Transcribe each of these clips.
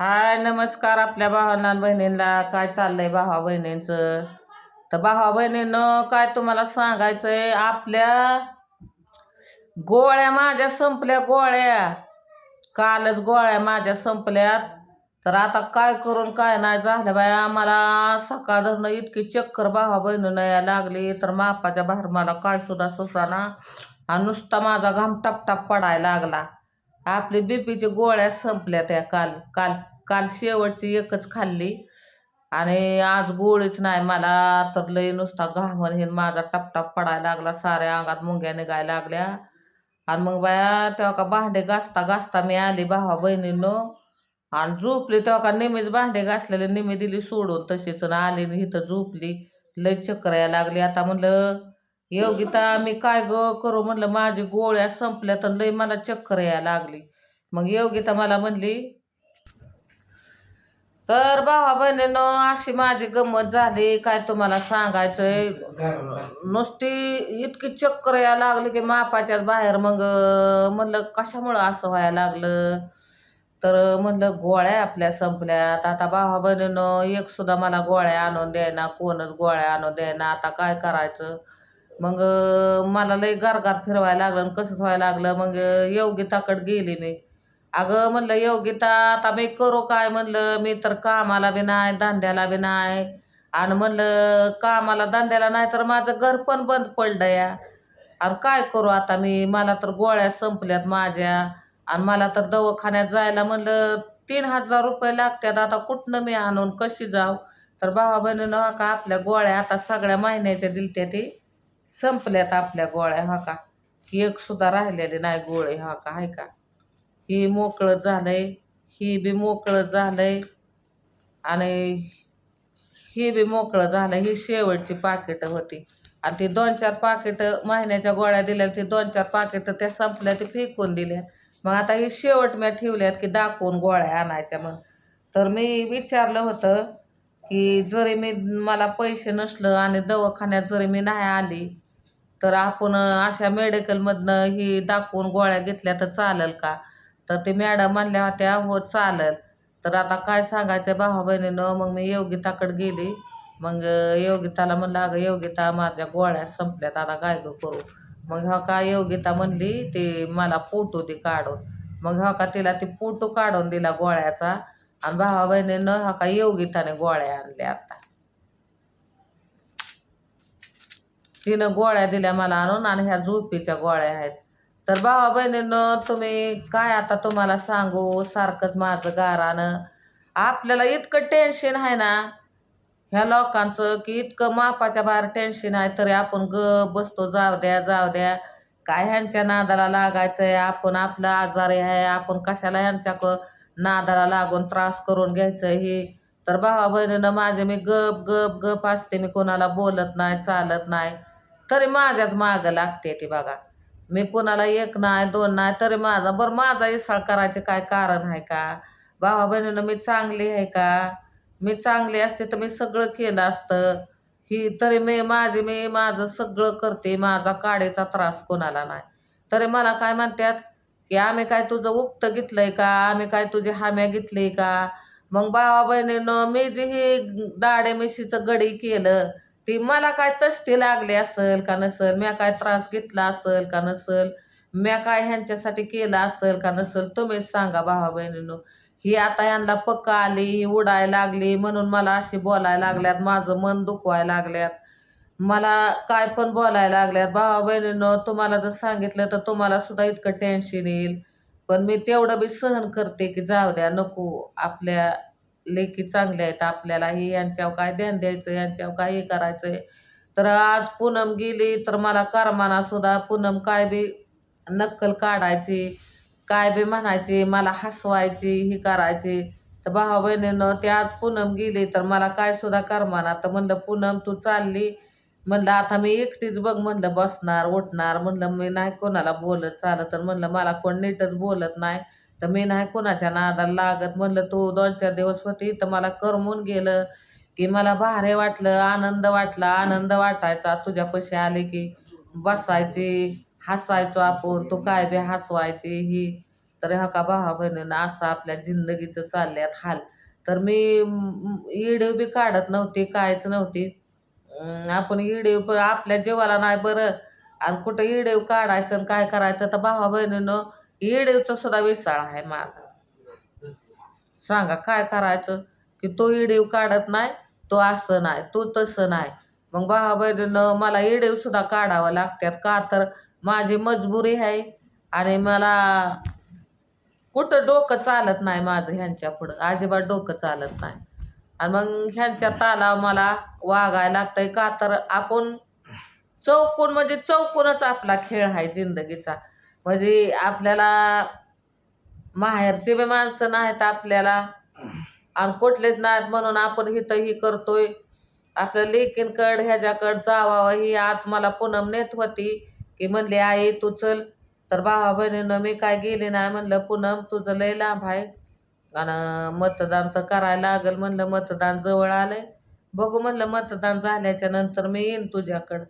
हाय नमस्कार आपल्या भावांना बहिणींना. काय चाललंय भावा बहिणींचं? तर भावा बहिणीनं काय तुम्हाला सांगायचंय? आपल्या गोळ्या माझ्या संपल्या गोळ्या. कालच गोळ्या माझ्या संपल्यात. तर आता काय करून काय नाही झालं बाया आम्हाला सकाळधरणं इतकी चक्कर भावा बहिणीनं या लागली. तर मापाच्या बाहेर मला काय सुद्धा सुसाना आणि नुसता माझा घाम टप पडायला लागला. आपली बीपीची गोळ्या संपल्या त्या काल काल काल शेवटची एकच खाल्ली. आणि आज गोळीच नाही मला तर लई नुसता घामन हे माझा टपटाप पडायला लागला साऱ्या अंगात मुंग्या निघायला लागल्या. आणि मग बाया तेव्हा का भांडे घासता घासता मी आली भावा बहिणीनं. आणि झोपली तेव्हा का नेहमीच भांडे घासलेले नेहमी दिली सोडून तशीच आणि आली आणि इथं झोपली. लई चक्कर यायला लागली. आता म्हणलं योगिता मी काय ग करू म्हणलं माझी गोळ्या संपल्या तर लई मला चक्कर यायला लागली. मग योगिता मला म्हणली तर भावा बहिणीनं अशी माझी गंमत झाली. काय तुम्हाला सांगायचंय? नुसती इतकी चक्कर यायला लागली की मापाच्या बाहेर मग म्हणलं कशामुळं असं व्हायला लागलं? तर म्हणलं गोळ्या आपल्या संपल्यात. आता भावा बहिणीनं एक सुद्धा मला गोळ्या आणून द्यायना कोणच गोळ्या आणून द्यायना. आता काय करायचं? मग मला लई गारगार फिरवायला लागलं आणि कसंच व्हायला लागलं. मग योगिताकडं गेले गेली मी अगं म्हणलं योगिता आता मी करू काय? म्हणलं मी तर कामाला बी नाही धंद्याला बी नाही. आणि म्हणलं कामाला धंद्याला नाही तर माझं घर पण बंद पडलं या. आणि काय करू आता मी? मला तर गोळ्या संपल्यात माझ्या. आणि मला तर दवाखान्यात जायला म्हणलं तीन हजार रुपये लागतात. आता कुठनं मी आणून कशी जाऊ? तर भावा बहिणीनं का आपल्या गोळ्या आता सगळ्या महिन्याच्या दिलत्या ते. संपल्यात आपल्या गोळ्या हा का? एक सुद्धा राहिलेली नाही गोळे हा का? आहे का? ही मोकळं झालंय ही बी मोकळं झालंय आणि ही बी मोकळं झालं ही शेवटची पाकिटं होती. आणि ती दोन चार पाकिटं महिन्याच्या गोळ्या दिल्या ती दोन चार पाकिटं त्या संपल्या ते फेकून दिल्या मग आता ही शेवट म्या ठेवल्यात की दाखवून गोळ्या आणायच्या मग. तर मी विचारलं होतं की जरी मी मला पैसे नसलं आणि दवाखान्यात जरी मी नाही आली तर आपण अशा मेडिकलमधनं ही दाखवून गोळ्या घेतल्या तर चालेल का? तर ते मॅडम म्हणल्या होत्या हो चालेल. तर आता काय सांगायचं भावा बहिणीनं मग मी योगिताकडे गेली. मग योगिताला म्हणलं अगं योगिता माझ्या गोळ्या संपल्यात आता काय गं करू? मग हा का योगिता म्हणली ते मला फोटो दे काढून. मग हा का तिला ती फोटो काढून दिला गोळ्याचा. आणि भावा बहिणीनं हा का योगिताने गोळ्या आणल्या आता. तिनं गोळ्या दिल्या मला आणून आणि ह्या झोपीच्या गोळ्या आहेत. तर भावा बहिणीनं तुम्ही काय आता तुम्हाला सांगू? सारखंच माझं गारानं. आपल्याला इतकं टेन्शन आहे ना ह्या लोकांचं की इतकं मापाच्या बाहेर टेन्शन आहे तरी आपण ग बसतो जाऊ द्या जाऊ द्या. काय ह्यांच्या नादाला लागायचं आहे आपण आपलं आजारी आहे आपण कशाला ह्यांच्या क नादाला लागून त्रास करून घ्यायचं हे? तर भावा बहिणीनं माझे मी गप गप गप असते मी कोणाला बोलत नाही चालत नाही. तरी माझ्याच मागं लागते ती बघा. मी कोणाला एक नाही दोन नाही तरी माझा बरं माझा इसळ करायचे काय कारण आहे का? भावा बहिणीनं मी चांगली आहे का? मी चांगली असते तर मी सगळं केलं असतं. ही तरी मी माझी मी माझं सगळं करते माझा काडीचा त्रास कोणाला नाही. तरी मला काय म्हणतात की आम्ही काय तुझं उक्त घेतलंय का? आम्ही काय तुझी हाम्या घेतली का? मग भावा बहिणीनं मी जे हे दाडे मिशीचं गडी केलं ती मला काय तस्ती लागली असेल का नसेल? म्या काय त्रास घेतला असेल का नसेल? म्या काय ह्यांच्यासाठी केलं असेल का नसेल? तुम्हीच सांगा भावा बहिणीनो. ही आता यांना पक्क आली ही उडायला लागली म्हणून मला अशी बोलायला लागल्यात माझं मन दुखवायला लागल्यात. मला काय पण बोलायला लागल्यात. भावा बहिणीनं तुम्हाला जर सांगितलं तर तुम्हाला सुद्धा इतकं टेन्शन येईल. पण मी तेवढं बी सहन करते की जाऊ द्या नको आपल्या लेकी चांगल्या आहेत. आपल्यालाही यांच्यावर काय ध्यान द्यायचं यांच्यावर काय हे करायचं आहे तर आज पूनम गेली तर मला करमाना सुद्धा पूनम काय बी नक्कल काढायची काय बी म्हणायची मला हसवायची ही करायची. तर भावा बहिणीनं ते आज पूनम गेली तर मला काय सुद्धा करमाना. तर म्हणलं पूनम तू चालली. म्हणलं आता मी एकटीच बघ. म्हणलं बसणार उठणार. म्हणलं मी नाही कोणाला बोलत चालत. तर म्हणलं मला कोण नीटच बोलत नाही. तर मी नाही कोणाच्या नादाला लागत. म्हणलं तू दोन चार दिवस होती तर मला करमून गेलं की मला भारे वाटलं आनंद वाटला. आनंद वाटायचा. तुझ्यापाशी आले की बसायची हसायचो आपण. तू काय बी हसवायची ही. तर ह्या का भावा बहिणीनं असं आपल्या जिंदगीचं चालल्यात हाल. तर मी इडीव बी काढत नव्हती कायच नव्हती. आपण इडीव आपल्या जीवाला नाही बरं. आणि कुठं इडीव काढायचं आणि काय करायचं? तर भावा बहिणीनं इडीवचं सुद्धा विसाळ आहे माझा. सांगा काय करायचं? की तो इडीव काढत नाही तो असं नाही तो तसं नाही. मग भावा बहिणीनं मला इडीव सुद्धा काढावं लागतात का तर माझी मजबुरी आहे आणि मला कुठं डोकं चालत नाही माझं ह्यांच्या पुढं अजिबात डोकं चालत नाही. आणि मग ह्यांच्या ताला मला वागायला लागतंय का तर आपण चौकून म्हणजे चौकूनच आपला खेळ आहे जिंदगीचा. म्हणजे आपल्याला माहेरचे बी माणसं नाहीत आपल्याला. आणि कुठलेच नाहीत म्हणून आपण हिथं ही करतोय आपल्या लेकींकड ह्याच्याकड जावावं ही आज मला पूनम नेत होती की म्हणली आई तू चल. तर भावा बहिणीनं मी काय गेली नाही म्हणलं पूनम तुझं लय लांब आहे. आणि मतदान तर करायला लागेल म्हणलं मतदान जवळ आलं बघू म्हणलं मतदान झाल्याच्यानंतर मी येईन तुझ्याकडं.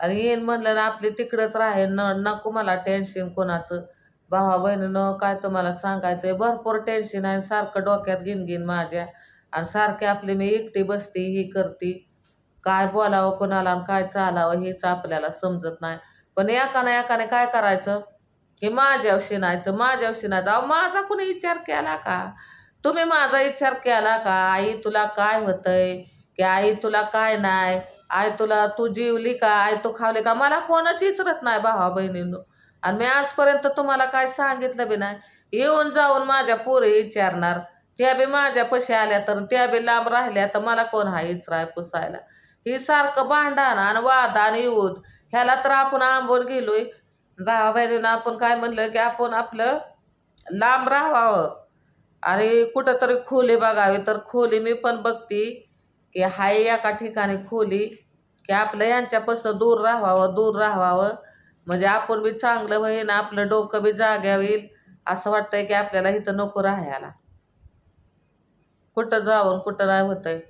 आणि येईन म्हणलं ना आपली तिकडंच राहील न नको मला टेन्शन कोणाचं. भावा बहिणीनं काय तुम्हाला सांगायचं आहे भरपूर टेन्शन आहे. सारखं डोक्यात गिनगिन माझ्या. आणि सारखे आपली मी एकटी बसते ही करते. काय बोलावं कोणाला आणि काय चालावं हेच आपल्याला समजत नाही. पण एकाने एकाने काय करायचं? की माझ्यावर शिनायचं माझ्यावर शिनायचं अहो माझा कुणी विचार केला का? तुम्ही माझा विचार केला का? आई तुला काय होतंय? की आई तुला काय नाही? आय तुला तू जीवली का? आय तू खावली का? मला कोणाची इचरत नाही भावा बहिणींनो. आणि मी आजपर्यंत तुम्हाला काय सांगितलं बी नाही. येऊन जाऊन माझ्या पोरी विचारणार. त्या बी माझ्या पशी आल्या तर त्या बी लांब राहिल्या तर मला कोण हा इचराय पुसायला? ही सारखं भांडण आणि वाद आणि युद्ध ह्याला तर आपण आंबून गेलोय. भावा बहिणीनं आपण काय म्हणलं की आपण आपलं लांब राहावं. आणि कुठंतरी खोली बघावी. तर खोली मी पण बघती की हाय एका ठिकाणी खोली. की आपलं यांच्यापासून दूर राहावं दूर राहावं. म्हणजे आपण बी चांगलं होईन आपलं डोकं बी जाग्या होईल असं वाटतंय की आपल्याला इथं नको राहायला. कुठं जाऊन कुठं नाही होतंय.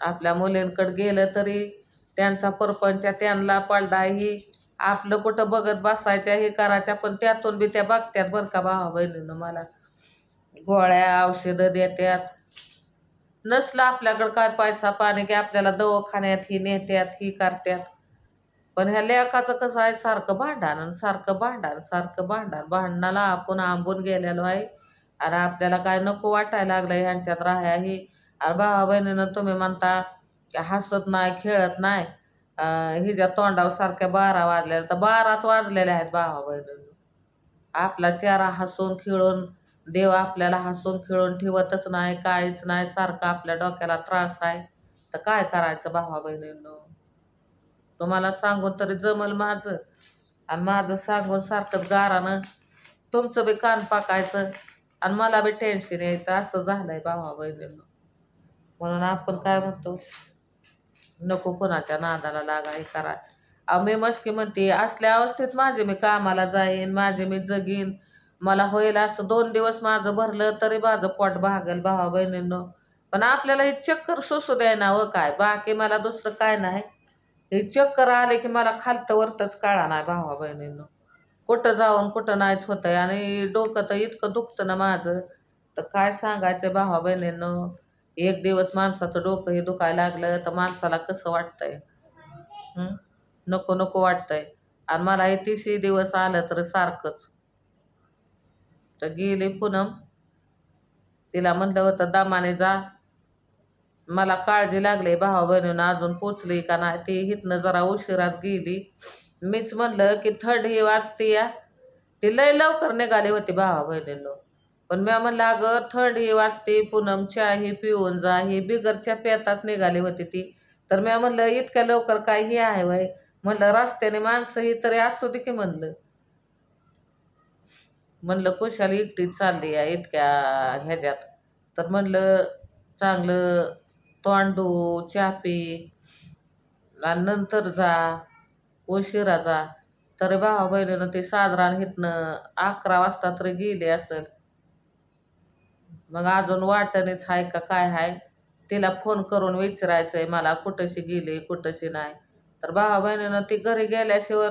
आपल्या मुलींकडं गेलं तरी त्यांचा परपंच त्यांना पडला ही आपलं कुठं बघत बसायच्या हे करायच्या पण त्यातून बी त्या बघत्यात बरं का भावा बहिणीनं मला. गोळ्या औषधं देत्यात नसलं आपल्याकडं काय पैसा पाणी की आपल्याला दवाखान्यात ही नेत्यात ही करत्यात. पण ह्या लेखाचं कसं आहे सारखं भांडण आणि सारखं भांडण सारखं भांडण. भांडणाला आपण आंबून गेलेलो आहे. आणि आपल्याला काय नको वाटायला लागलं ह्यांच्यात राहाया ही आणि भावा बहिणीनं तुम्ही म्हणता की हसत नाही खेळत नाही. हिच्या तोंडावर सारख्या बारा वाजलेल्या तर बाराच वाजलेल्या आहेत भावा बहिणीनं आपला चेहरा हसून खेळून देव आपल्याला हसून खेळून ठेवतच नाही काहीच नाही सारखं आपल्या डोक्याला त्रास आहे. तर काय करायचं भावा बहिणींनो? तुम्हाला सांगून तरी जमल माझं. आणि माझं सांगून सारखंच गारानं तुमचं बी कान पाकायचं आणि मला बी टेन्शन यायचं. असं झालंय भावा बहिणींनो. म्हणून आपण काय म्हणतो? नको कोणाच्या नादाला लागा हे करा. अहो मी मस्की म्हणते असल्या अवस्थेत माझे मी कामाला जाईन माझे मी जगीन. मला होईल असं दोन दिवस माझं भरलं तरी माझं पोट भागल भावा बहिणींनो. पण आपल्याला हे चक्कर सुसू द्याय ना व काय? बाकी मला दुसरं काय नाही. हे चक्कर आले की मला खालतं वरतंच काळा नाही भावा बहिणींनो. कुठं जाऊन कुठं नाहीच होतंय आणि डोकं तर इतकं दुखतं ना माझं. तर काय सांगायचं भावा बहिणींनो? एक दिवस माणसाचं डोकं हे दुखायला लागलं तर माणसाला कसं वाटतंय? नको नको वाटतंय. आणि मला हे तिसरी दिवस आलं तर सारखंच. तर गेली पूनम. तिला म्हणलं होतं दामाने जा. मला काळजी लागली भावा बहिणीनं अजून पोचली का नाही? ती इथनं जरा उशिराच गेली. मीच म्हणलं की थंड ही वाजते या. ती लय लवकर निघाली होती भावा बहिणीनं. पण मी म्हणलं अगं थंड ही वाजते पूनम चहा ही पिऊन जा. ही बिगरच्या पेतात निघाली होती ती. तर मी म्हणलं इतक्या लवकर काय हे आहे वय? म्हणलं रस्त्याने माणसं ही तरी असू दे की म्हणलं. म्हणलं कुशाल एकटीच चालली आहे इतक्या ह्याच्यात? तर म्हणलं चांगलं तोंडू चापी आणि नंतर जा उशिरा जा. तरी भावा बहिणीनं ते साधारण हिथनं अकरा वाजता तरी गेले असेल. मग अजून वाटणीच आहे का काय आहे तिला फोन करून विचारायचं आहे मला कुठंशी गेली कुठंशी नाही? तर भावा बहिणीनं ती घरी गेल्याशिवाय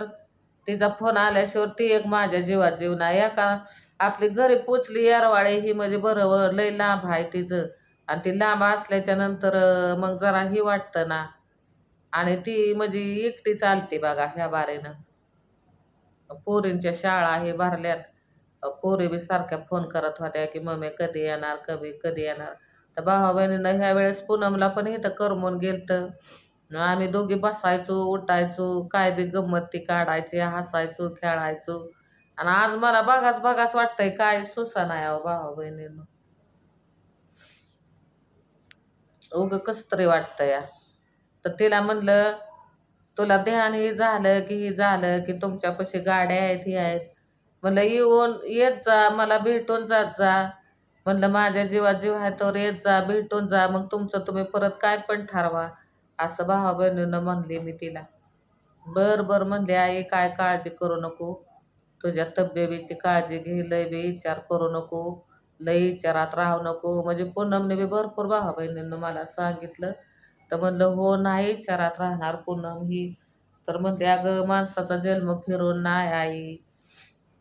तिचा फोन आल्याशिवाय ती एक माझ्या जीवात जीव नाही. एका आपली घरी पोचली यारवाळे ही म्हणजे बरोबर लय लांब आहे तिचं. आणि ती लांब असल्याच्या नंतर मग जरा ही वाटतं ना. आणि ती म्हणजे एकटी चालते बघा ह्या बारीनं. पोरींच्या शाळा हे भरल्यात. पोरी बी सारख्या फोन करत होत्या की मम्मी कधी येणार? कधी कधी येणार? तर भावा बहिणीनं ह्या वेळेस पूनमला पण इथं करमून आम्ही दोघी बसायचो उठायचो काय बी गंमत ती काढायची हसायचो खेळायचो. आणि आज मला बघाच बघाच वाटतंय काय सुसा नाही अहो भावा बहिणीनं. उगं कसं तरी वाटतं या तर तिला म्हणलं तुला ध्यान हे झालं की हे झालं की तुमच्यापाशी गाड्या आहेत हे आहेत. म्हणलं येऊन येत जा मला भेटून जात जा. म्हणलं माझ्या जीवात जीव आहे तर येत जा भेटून जा मग तुमचं तुम्ही परत काय पण ठरवा. असं भावा बहिणीनं म्हणले मी तिला. बर बर म्हणले आई काय काळजी करू नको. तुझ्या तब्येतीची काळजी घे लय बी विचार करू नको. लय विचारात राहू नको. म्हणजे पूनमने बी भरपूर भावा बहिणीनं मला सांगितलं. तर म्हणलं हो नाही विचारात राहणार पूनम ही. तर म्हणते अगं माणसाचा जन्म फिरून नाही आई.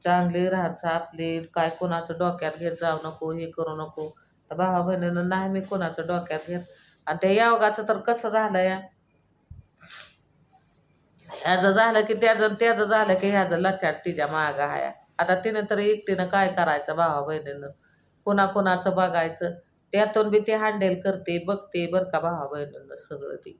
चांगली राहायचं आपली. काय कोणाचं डोक्यात घेत जाऊ नको हे करू नको. तर भावा बहिणीनं नाही मी कोणाचं डोक्यात घेत आणि त्या योगाचं तर कसं झालं या ह्याचं झालं की त्याचं त्याचं झालं की ह्याचं लचाट तिच्या मागं आहे. आता तिनं तर एकटीनं काय करायचं भावा बहिणीनं? कोणा कोणाचं बघायचं? त्यातून बी ती हँडल करते बघते बरं का भावा बहिणीनं सगळं ती